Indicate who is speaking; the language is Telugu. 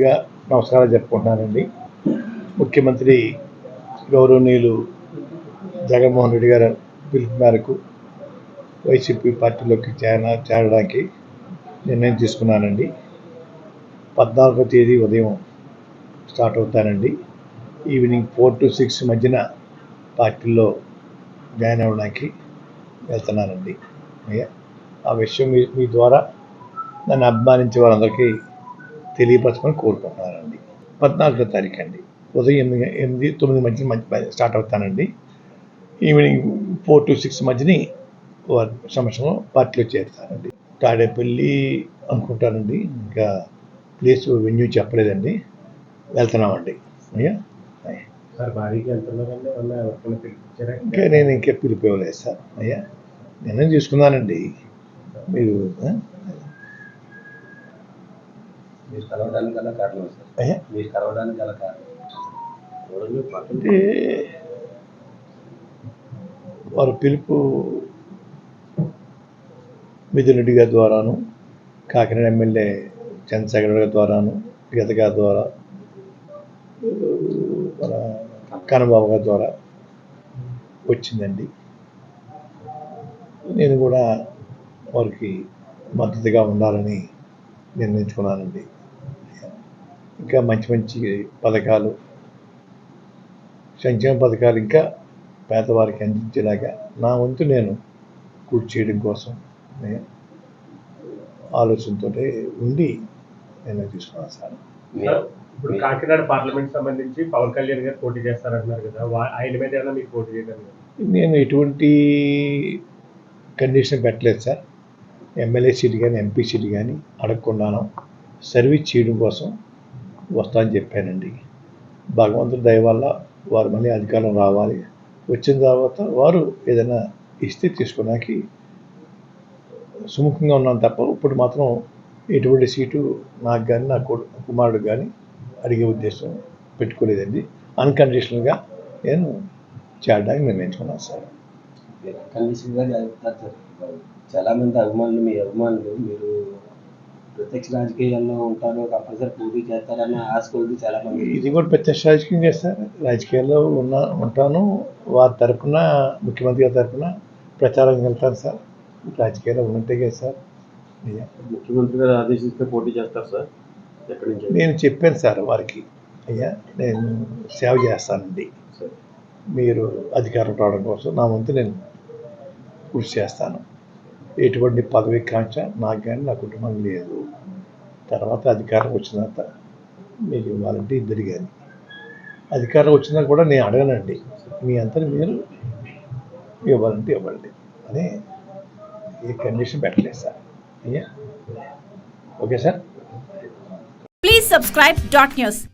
Speaker 1: ముందుగా నమస్కారం చెప్పుకుంటున్నానండి ముఖ్యమంత్రి గౌరవనీయులు జగన్మోహన్ రెడ్డి గారు పిలుపు మేరకు వైసీపీ పార్టీలోకి చేర చేరడానికి నిర్ణయం తీసుకున్నానండి. పద్నాలుగో తేదీ ఉదయం స్టార్ట్ అవుతానండి. ఈవినింగ్ ఫోర్ టు సిక్స్ మధ్యన పార్టీలో జాయిన్ అవ్వడానికి వెళ్తున్నానండి. అయ్యా ఆ విషయం మీ మీ ద్వారా నన్ను అభిమానించే వాళ్ళందరికీ తెలియపరచమని కోరుకుంటున్నానండి. పద్నాలుగో తారీఖు అండి ఉదయం ఎనిమిది ఎనిమిది తొమ్మిది మధ్య మధ్య స్టార్ట్ అవుతానండి. ఈవినింగ్ ఫోర్ టు సిక్స్ మధ్యని వారి సమస్యలో పార్టీలో చేరుతానండి తాడేపల్లి అనుకుంటానండి. ఇంకా ప్లేస్ వెన్యూ చెప్పలేదండి. వెళ్తున్నామండి. అయ్యా? ఇంకా నేను ఇంకా పిలిపి ఇవ్వలేదు సార్. అయ్యా? నిర్ణయం తీసుకున్నానండి. మీరు అంటే వారి పిలుపు మిథున్ రెడ్డి గారి ద్వారాను కాకినాడ ఎమ్మెల్యే చంద్రశేఖర్ గారి ద్వారాను గీత గారి ద్వారా మన కన్నబాబు గారి ద్వారా వచ్చిందండి. నేను కూడా వారికి మద్దతుగా ఉండాలని నిర్ణయించుకున్నానండి. ఇంకా మంచి మంచి పథకాలు సంక్షేమ పథకాలు ఇంకా పేదవారికి అందించేలాగా నా వంతు నేను కృషి చేయడం కోసం నేను ఆలోచనతో ఉండి నేను తీసుకున్నాను సార్.
Speaker 2: ఇప్పుడు కాకినాడ పార్లమెంట్ సంబంధించి పవన్ కళ్యాణ్ గారు పోటీ చేస్తారంటున్నారు కదా ఆయన మీద ఏమైనా మీకు పోటీ చేయడం
Speaker 1: నేను ఎటువంటి కండిషన్ పెట్టలేదు సార్. ఎమ్మెల్యే సీట్ కానీ ఎంపీ సీట్ కానీ అడగకుండాను సర్వీస్ చేయడం కోసం వస్తా అని చెప్పానండి. భగవంతుడి దయ వల్ల వారు మళ్ళీ అధికారం రావాలి. వచ్చిన తర్వాత వారు ఏదైనా ఇస్తే తీసుకోవడానికి సుముఖంగా ఉన్నాను తప్ప ఇప్పుడు మాత్రం ఎటువంటి సీటు నాకు కానీ నా కొడు కుమారుడు కానీ అడిగే ఉద్దేశం పెట్టుకోలేదండి. అన్కండిషనల్గా నేను చేరడానికి నిర్ణయించుకున్నాను సార్.
Speaker 3: మీరు చాలా మంది అభిమానులు మీ అభిమానులు మీరు ప్రత్యక్ష రాజకీయాల్లో ఉంటారు కంపల్సరీ పోటీ చేస్తారన్న ఆశ కొద్ది చాలా మంది
Speaker 1: ఇది కూడా ప్రత్యక్ష రాజకీయం చేస్తారు. రాజకీయాల్లో ఉన్న ఉంటాను. వారి తరపున ముఖ్యమంత్రి గారి తరపున ప్రచారం వెళ్తాను సార్. రాజకీయాల్లో ఉన్నట్టే కదా సార్.
Speaker 2: ముఖ్యమంత్రి గారు ఆదేశిస్తే పోటీ చేస్తారు సార్? ఎక్కడి నుంచి?
Speaker 1: నేను చెప్పాను సార్ వారికి. అయ్యా నేను సేవ చేస్తానండి. మీరు అధికారం రావడం కోసం నా వంతు నేను కృషి చేస్తాను. ఎటువంటి పదవి కాంక్ష నాకు కానీ నా కుటుంబం లేదు. తర్వాత అధికారం వచ్చిన తర్వాత మీరు ఇవ్వాలంటే ఇద్దరు కానీ. అధికారం వచ్చినా కూడా నేను అడగనండి. మీ అంతా మీరు ఇవ్వాలంటే ఇవ్వండి. అని ఏ కండిషన్ పెట్టలేదు సార్. అయ్యా? Okay sir.
Speaker 4: Please subscribe dot news